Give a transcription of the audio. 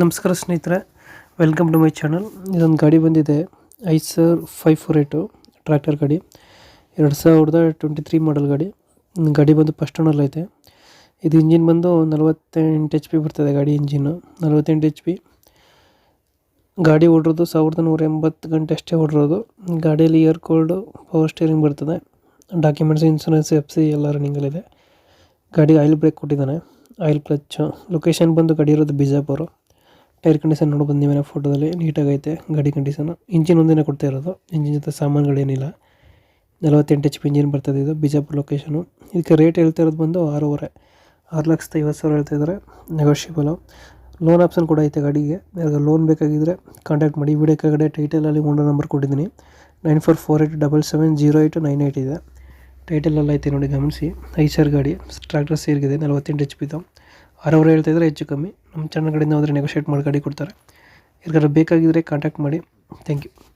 ನಮಸ್ಕಾರ ಸ್ನೇಹಿತರೆ welcome to my channel ಇದೊಂದು ಗಾಡಿ ಬಂದಿದೆ, Eicher five four eight tractor ಗಾಡಿ. ಎರಡು ಸಾವಿರದ ಟ್ವೆಂಟಿ ತ್ರೀ ಮಾಡಲ್ ಗಾಡಿ ಗಾಡಿ ಬಂದು ಫಸ್ಟ್ ಓನರ್ ಐತೆ. ಇದು ಇಂಜಿನ್ ಬಂದು ನಲವತ್ತೆಂಟು ಎಚ್ ಪಿ ಬರ್ತದೆ ಗಾಡಿ ಇಂಜಿನ್ನು ನಲವತ್ತೆಂಟು ಎಚ್ ಪಿ ಗಾಡಿ ಓಡಿರೋದು ಸಾವಿರದ ನೂರ ಎಂಬತ್ತು ಗಂಟೆ ಅಷ್ಟೇ ಓಡಿರೋದು. ಗಾಡಿಯಲ್ಲಿ ಇಯರ್ ಕೋಲ್ಡು ಪವರ್ ಸ್ಟೇರಿಂಗ್ ಬರ್ತದೆ. ಡಾಕ್ಯುಮೆಂಟ್ಸ್ ಇನ್ಸೂರೆನ್ಸ್ ಎಫ್ ಸಿ ಎಲ್ಲ ರನ್ನಿಂಗಲ್ಲಿದೆ ಗಾಡಿ ಆಯಿಲ್ ಬ್ರೇಕ್ ಕೊಟ್ಟಿದ್ದಾನೆ. ಆಯಿಲ್ ಕ್ಲಚ್ಚು ಲೊಕೇಶನ್ ಬಂದು ಗಾಡಿ ಇರೋದು ಬಿಜಾಪುರ. ಟೈರ್ ಕಂಡೀಷನ್ ನೋಡ್ಬೋದು ನೀವೇನೋ ಫೋಟೋದಲ್ಲಿ ನೀಟಾಗೈತೆ, ಗಾಡಿ ಕಂಡೀಷನ್. ಇಂಜಿನ್ ಒಂದಿನ ಕೊಡ್ತಾ ಇರೋದು. ಇಂಜಿನ್ ಜೊತೆ ಸಾಮಾನುಗಳೇನಿಲ್ಲ ನಲವತ್ತೆಂಟು ಎಚ್ ಪಿ ಇಂಜಿನ್ ಬರ್ತದೆ ಇದು ಬಿಜಾಪುರ ಲೊಕೇಶನು ಇದಕ್ಕೆ ರೇಟ್ ಹೇಳ್ತಾ ಇರೋದು ಬಂದು ಆರೂವರೆ. ಆರು ಲಕ್ಷದ ಐವತ್ತು ಸಾವಿರ ಹೇಳ್ತಾ ಇದ್ದಾರೆ. ನೆಗೋಷಿಯಬಲು ಲೋನ್ ಆಪ್ಷನ್ ಕೂಡ ಐತೆ ಗಾಡಿಗೆ. ಯಾರಿಗೆ ಲೋನ್ ಬೇಕಾಗಿದ್ದರೆ ಕಾಂಟ್ಯಾಕ್ಟ್ ಮಾಡಿ. ವಿಡಿಯೋ ಕೆಳಗಡೆ ಟೈಟಲಲ್ಲಿ ಓನರ್ ನಂಬರ್ ಕೊಟ್ಟಿದ್ದೀನಿ. Nine four four eight double seven zero eight nine eight ಇದೆ. ಟೈಟಲಲ್ಲಿ ಐತೆ ನೋಡಿ ಗಮನಿಸಿ. ಐಸರ್ ಗಾಡಿ. ಟ್ರ್ಯಾಕ್ಟರ್ ಸೇರಿಗಿದೆ ನಲವತ್ತೆಂಟು ಎಚ್ ಪಿದು ಆರೂವರೆ ಹೇಳ್ತಾ ಹೆಚ್ಚು ಕಮ್ಮಿ. ನಮ್ಮ ಚಾನಲ್ ಕಡೆಯಿಂದ ಹೋದರೆ ನೆಗೋಷಿಯೇಟ್ ಮಾಡಿ ಗಾಡಿ ಕೊಡ್ತಾರೆ. ಯಾರಿಗಾರು ಬೇಕಾಗಿದ್ದರೆ ಕಾಂಟ್ಯಾಕ್ಟ್ ಮಾಡಿ. Thank you